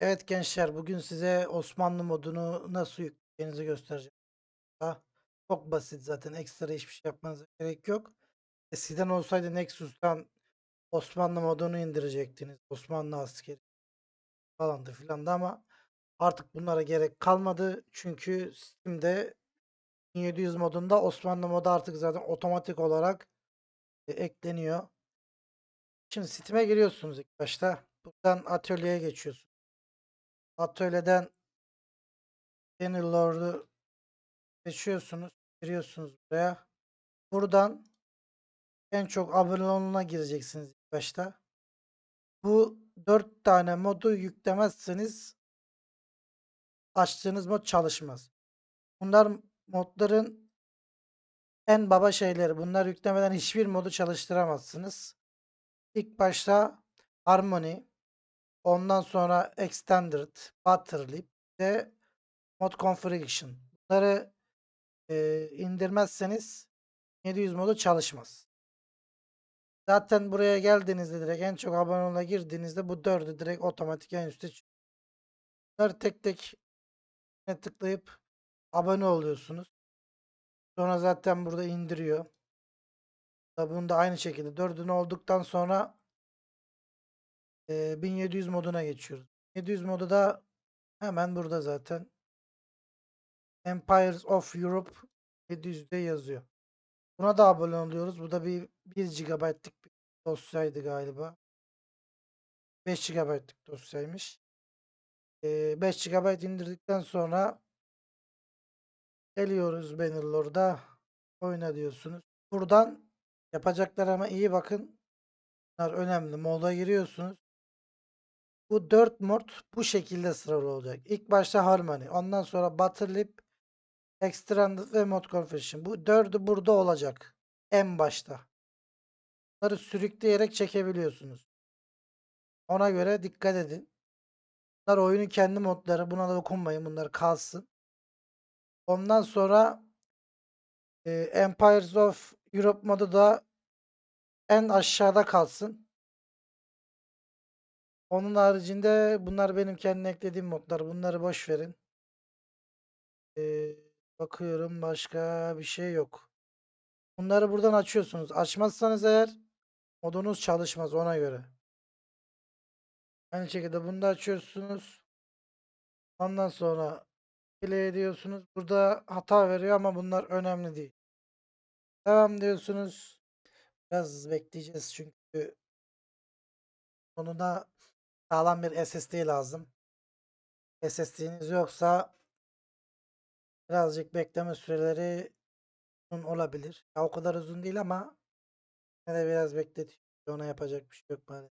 Evet gençler bugün size Osmanlı modunu nasıl yükleyeceğinizi göstereceğim. Ha, Çok basit zaten ekstra hiçbir şey yapmanıza gerek yok. Eskiden olsaydı Nexus'tan Osmanlı modunu indirecektiniz. Osmanlı askeri falandı filan da ama artık bunlara gerek kalmadı. Çünkü Steam'de 1700 modunda Osmanlı modu artık zaten otomatik olarak e, ekleniyor. Şimdi Steam'e giriyorsunuz ilk başta. Buradan atölyeye geçiyorsunuz. Atölyeden Bannerlord'u seçiyorsunuz. Giriyorsunuz buraya. Buradan en çok abone olana gireceksiniz ilk başta. Bu 4 tane modu yüklemezseniz açtığınız mod çalışmaz. Bunlar modların en baba şeyleri. Bunlar yüklemeden hiçbir modu çalıştıramazsınız. İlk başta Harmony, ondan sonra Extended, Butterlip ve Mod Configuration. Bunları e, indirmezseniz 700 modu çalışmaz. Zaten buraya geldiğinizde direkt en çok abone olana girdiğinizde bu dördü direkt otomatik en üstte çıkıyor. Bunları tek tek tıklayıp abone oluyorsunuz. Sonra zaten burada indiriyor. Bunu da aynı şekilde dördünü olduktan sonra e, 1700 moduna geçiyoruz. 700 modu da hemen burada zaten. Empires of Europe 700'de yazıyor. Buna da abone oluyoruz. Bu da bir 1 GB'lık bir dosyaydı galiba. 5 GB'lık dosyaymış. Ee, 5 GB indirdikten sonra geliyoruz Bannerlord'a. Oyna diyorsunuz. Buradan yapacaklar ama iyi bakın. Bunlar önemli. Moda giriyorsunuz. Bu 4 mod bu şekilde sıralı olacak. İlk başta Harmony. Ondan sonra Butterlip, Extended ve Mod Confession. Bu dördü burada olacak. En başta. Bunları sürükleyerek çekebiliyorsunuz. Ona göre dikkat edin. Bunlar oyunun kendi modları. Buna da dokunmayın. Bunlar kalsın. Ondan sonra e, Empires of Europe modu da en aşağıda kalsın. Onun haricinde bunlar benim kendi eklediğim modlar. Bunları boş verin. Ee, bakıyorum başka bir şey yok. Bunları buradan açıyorsunuz. Açmazsanız eğer modunuz çalışmaz ona göre. Aynı şekilde bunu da açıyorsunuz. Ondan sonra play ediyorsunuz. Burada hata veriyor ama bunlar önemli değil. Devam diyorsunuz. Biraz bekleyeceğiz çünkü sonunda sağlam bir SSD lazım. SSD'niz yoksa birazcık bekleme süreleri uzun olabilir. Ya o kadar uzun değil ama yine de biraz bekletiyor. Ona yapacak bir şey yok bari.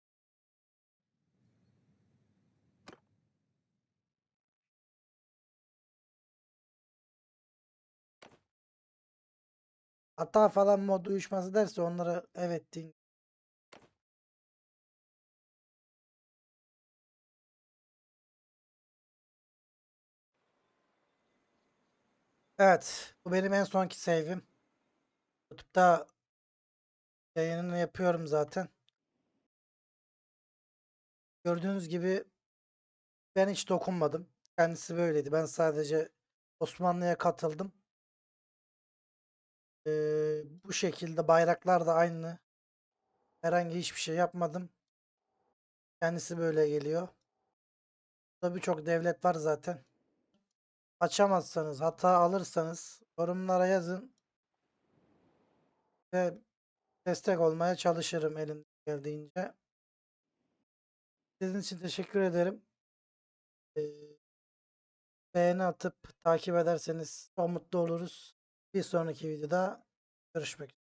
Hata falan mod uyuşması derse onlara evet deyin. Evet. Bu benim en sonki save'im. YouTube'da yayınını yapıyorum zaten. Gördüğünüz gibi ben hiç dokunmadım. Kendisi böyleydi. Ben sadece Osmanlı'ya katıldım. Ee, bu şekilde bayraklar da aynı. Herhangi hiçbir şey yapmadım. Kendisi böyle geliyor. Burada birçok devlet var zaten. Açamazsanız, hata alırsanız yorumlara yazın. Ve destek olmaya çalışırım elim geldiğince. Sizin için teşekkür ederim. Beğeni atıp takip ederseniz çok mutlu oluruz. Bir sonraki videoda görüşmek üzere.